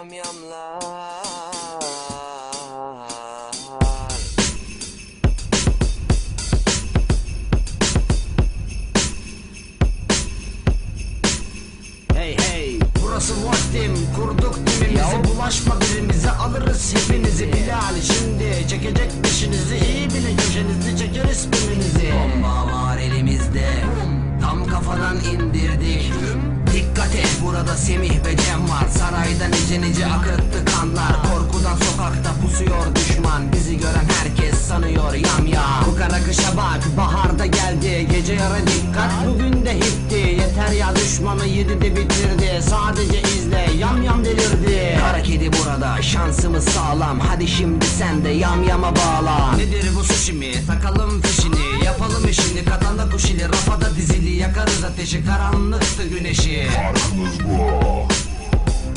Joy yam yamlar Hey hey burası vaktim kurduk timimizi. Bulaşma birimize alırız hepinizi. Bilal şimdi çekecek dişinizi iyi bilin köşenizi çeker isminizi Bomba var elimizde. Tam kafadan indirdik Dikkat et burada Semih ve Cem var. Sarayda nice nice akıttı kanlar. Korkudan sokakta pusuyor düşman. Bizi gören herkes sanıyor yam yam. Bu kara kışa bak baharda geldi. Gece yarı dikkat bugün de hitti. Yeter ya düşmanı yedi de bitirdi. Sadece izle yam yam delirdi Burada şansımız sağlam. Hadi şimdi sen de yam yama bağla. Nedir bu sushi mi? Takalım fişini Yapalım işini. Katanda kuşili Rafada dizili. Yakarız ateşi Karanlıktı güneşi. Farkımız bu.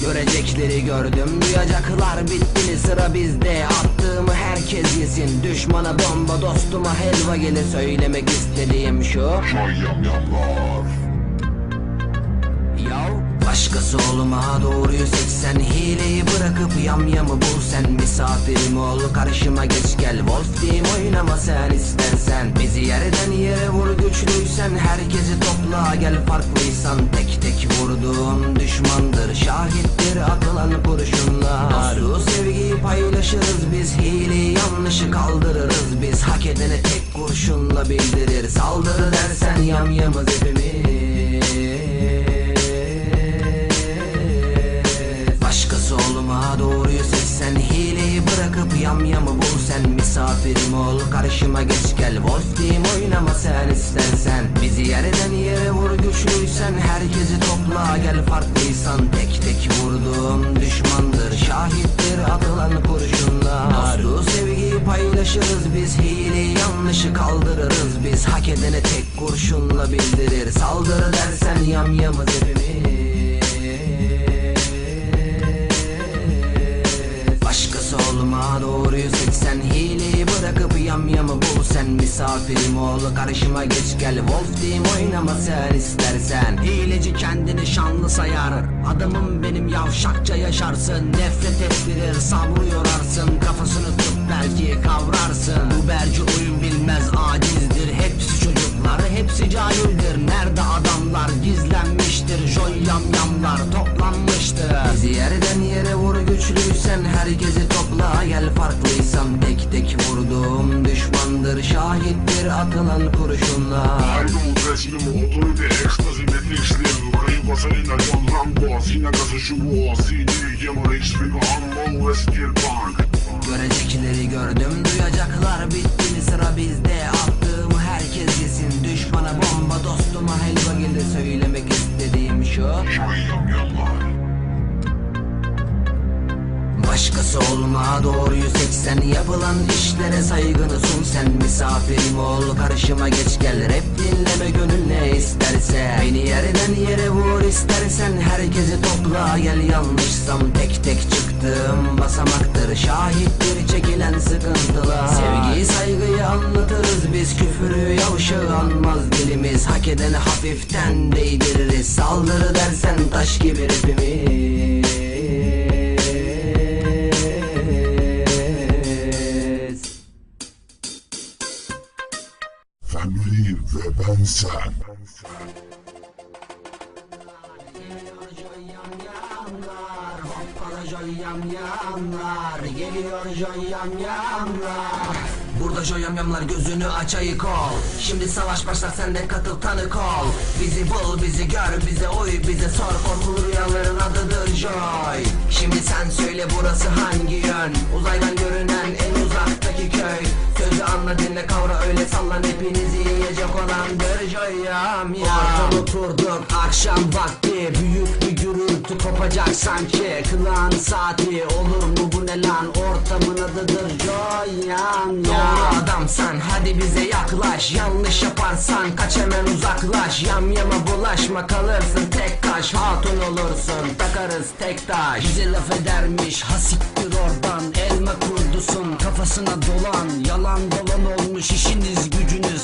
Görecekleri gördüm duyacaklar bittini. Sıra bizde Attığımı herkes yesin. Düşmana bomba dostuma helva gelir. Söylemek istediğim şu. Joy yamyamlar Yav Başkası olma doğruyu seçsen Hileyi bırakıp yamyamı bul sen Misafirim ol karşıma geç gel. Wolf Team oynama sen istersen. Bizi yerden yere vur güçlüysen. Herkesi topla gel farklıysan. Tek tek vurduğum düşmandır Şahittir atılan kurşunlar. Dostu sevgiyi paylaşırız biz Hileyi yanlışı kaldırırız biz. Hak edene tek kurşunla bildirir Saldırı dersen yamyamız hepimiz bırakıp yamyamı bul sen Misafirim ol. Karşıma geç gel. Wolf Team oynama sen istersen. Bizi yerden yere vur güçlüysen. Herkesi topla gel farklıysan. Tek tek vurduğum düşmandır Şahittir atılan kurşunlar. Dostu sevgiyi paylaşırız biz. Hileyi yanlışı kaldırırız biz. Hak edene tek kurşunla bildirir. Saldırı dersen yamyamız hepimiz olma doğruyu seçsen Hileyi bırakıp yamyamı bul sen. Misafirim ol karşıma geç gel. Wolf Team oynama sen istersen. Hileci kendini şanlı sayar. Adamım benim yavşakça yaşarsın. Nefret ettirir sabrı yorarsın. Kafasını tut belki kavrarsın. Bu berci oyun bilmez acizdir. Hepsi Adamlar hepsi cahildir. Nerede adamlar gizlenmiştir? Joy yam yamlar toplanmıştır. Bizi yerden yere vur güçlüysen Herkesi topla. Gel farklıysan Tek tek vurduğum düşmandır. Şahittir atılan kurşunlar Haydi teslim otorite ekstazi netleştir Vaselina, John Rambo, Sina gazı şu o CD, Yamar, HP, Armo, Görecekleri gördüm, duyacaklar bitti. Mi sıra bizde Atla seçsen Yapılan işlere saygını sun. Sen Misafirim ol karşıma geç gel. Rap dinleme gönül ne isterse. Beni yerden yere vur istersen. Herkesi topla gel yanlışsam. Tek tek çıktığım basamaktır. Şahittir çekilen sıkıntılar. Sevgiyi saygıyı anlatırız. Biz Küfürü yavşağı dilimiz. Hak edene hafiften değdiririz. Saldırı dersen taş gibi rapimiz ben sen. Geliyor joy yamyamlar Hoppala joy yamyamlar Geliyor joy yamyamlar Burada joy yamyamlar gözünü aç ayık ol Şimdi savaş başlar sen de katıl tanık ol. Bizi bul bizi gör bize oy bize sor. Korkulu rüyaların adıdır joy. Şimdi sen söyle burası hangi yön? Uzaydan görünen en uzaktaki köy Sözü anla dinle kavra öyle sallan hepinizi yiyecek olandır joy yamyam Ortam oturduk akşam vakti. Büyük bir gürültü kopacak sanki. Kılağın saati olur mu? Bu ne lan? Ortamın adıdır joy yamyam Doğru adamsan hadi bize yaklaş. Yanlış yaparsan kaç hemen uzaklaş. Yamyama bulaşma kalırsın tek taş. Hatun olursun takarız tek taş. Bize laf edermiş hasiktir oradan. Elma kurdusun kafasına dolan. Yalan dolan olmuş işiniz gücünüz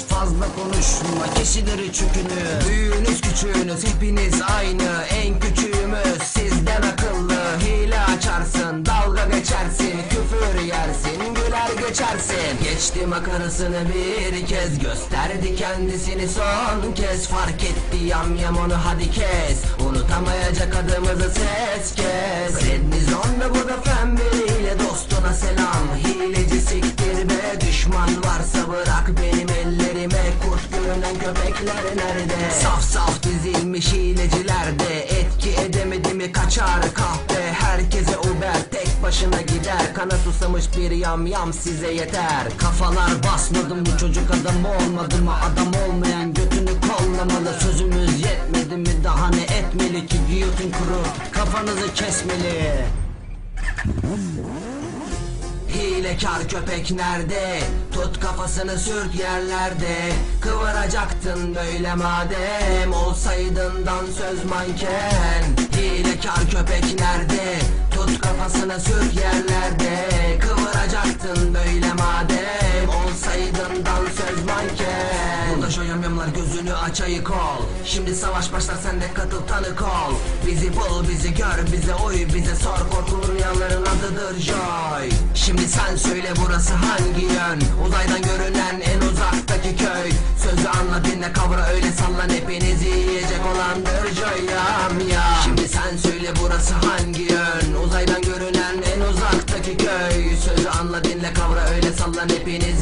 kişileri çükünü Büyüğünüz küçüğünüz hepiniz aynı En küçüğümüz sizden akıllı. Hile açarsın dalga geçersin Küfür yersin güler geçersin. Geçti makarasını bir kez Gösterdi kendisini son kez. Fark etti yam yam onu hadi kes. Unutamayacak adımızı ses kes. Rednizon da burada fen biriyle dostuna selam. Hileci siktir düşman varsa bırak benim ellerime. Kurt görünen köpekler nerede? Saf saf dizilmiş hilecilerde Etki edemedi mi kaçar kahpe? Herkese uber tek başına gider. Kana susamış bir yam yam size yeter. Kafalar basmadım bu çocuk adam olmadı mı? Adam olmayan götünü kollamalı. Sözümüz yetmedi mi? Daha ne etmeli ki? Giyotin kuru kafanızı kesmeli Hilekar köpek nerede? Tut kafasını sürt yerlerde. Kıvıracaktın böyle madem. Olsaydından söz manken. Hilekar köpek nerede? Tut kafasını sürt yerlerde. Kıvıracaktın böyle madem. Olsaydından söz manken. Burada şoyamyamlar gözünü aç ayık ol Şimdi savaş başlar sen de katıl tanık ol. Bizi bul bizi gör bize uy bize sor. Korkulu rüyaların adıdır Joy Şimdi sen söyle burası hangi yön? Uzaydan görünen en uzaktaki köy. Sözü anla dinle kavra öyle sallan Hepinizi yiyecek olandır Joy yam ya. Şimdi sen söyle burası hangi yön? Uzaydan görünen en uzaktaki köy. Sözü anla dinle kavra öyle sallan Hepinizi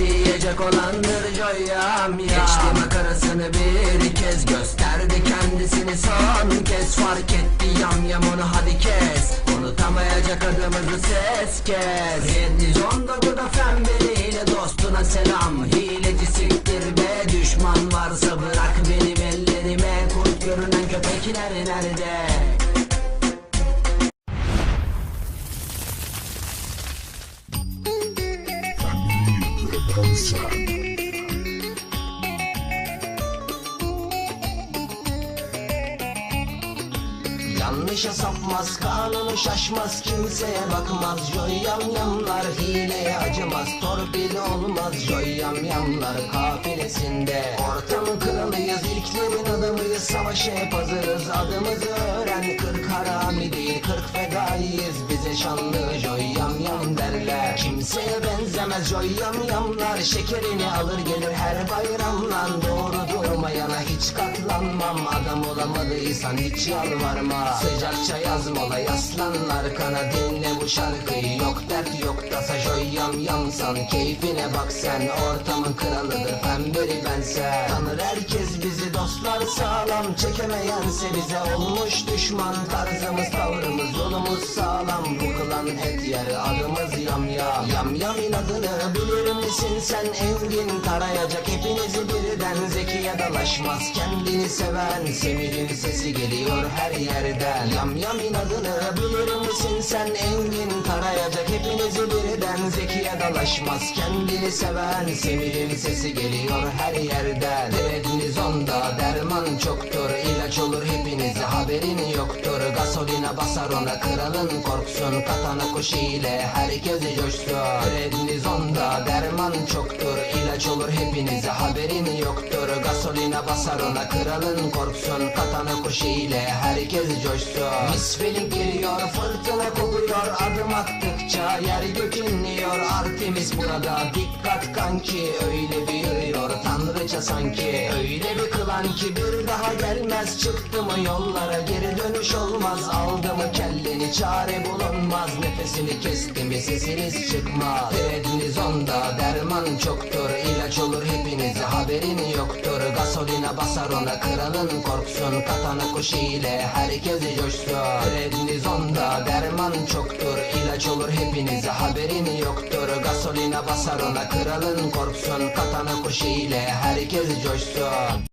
yiyecek olandır Joy yam ya. Geçti makarasını bir kez Gösterdi kendisini son kez. Fark etti yam yam onu hadi kes. Unutamayacak adımızı ses kes. Rednizon da burada fen biriyle dostuna selam. Hileci siktir be düşman varsa bırak benim ellerime. Kurt görünen köpekler nerede? Peace. Yanlışa sapmaz kanunu şaşmaz kimseye bakmaz. Joy yamyamlar hileye acımaz torpil olmaz. Joy yamyamlar kafilesinde Ortamı kralıyız ilklerin adamıyız. Savaşa hep hazırız adımızı öğren. Kırk harami değil kırk fedaiyiz. Bize şanlı Joy yamyam derler. Kimseye benzemez Joy yamyamlar Şekerini alır gelir her bayramlan Doğru durmayana hiç katlanmam. Adam olamadıysan hiç yalvarma Sıcakça yazmola yaslanlar kana dinle bu şarkıyı. Yok dert yok tasa joy yam yamsan Keyfine bak sen ortamın kralıdır Pemberi bense Tanır herkes bizi dostlar sağlam. Çekemeyense bize olmuş düşman. Tarzımız tavrımız yolumuz sağlam. Bu kılan et yer adımız yam ya Yam yam inadını bilir misin sen Engin? Tarayacak hepinizi birden. Zekiye dalaşmaz kendini seven. Semir'in sesi geliyor her yerden Yam yam inadını bilir misin sen? Engin tarayacak hepinizi birden. Zekiye dalaşmaz kendini seven. Semir'in sesi geliyor her yerden. Derdiniz onda derman çoktur ilaç olur hepinize haberin yoktur Gasolina basar ona kralın korksun. Katana kuş ile herkes coşsun. Derdiniz onda derman çoktur. İlaç olur hepinize haberin yoktur Gasolina basar ona kralın korksun. Katana kuş ile herkes coşsun. Misfilik geliyor fırtına kopuyor. Adım attıkça yer gök inliyor Artemis burada dikkat kanki. Öyle bir yürüyor tanrıça sanki. Öyle bir kılan ki bir daha gelmez Çıktı mı yollara geri dönüş olmaz. Aldı mı kelleni çare bulunmaz. Nefesini kesti mi sesiniz çıkmaz. Derdiniz onda derman çoktur. İlaç olur hepinize haberin yoktur. Gasolina basar ona kralın korksun. Katana kuş ile herkes coşsun. Derdiniz onda derman çoktur. İlaç olur hepinize haberin yoktur. Gasolina basar ona kralın korksun. Katana kuş ile herkes coşsun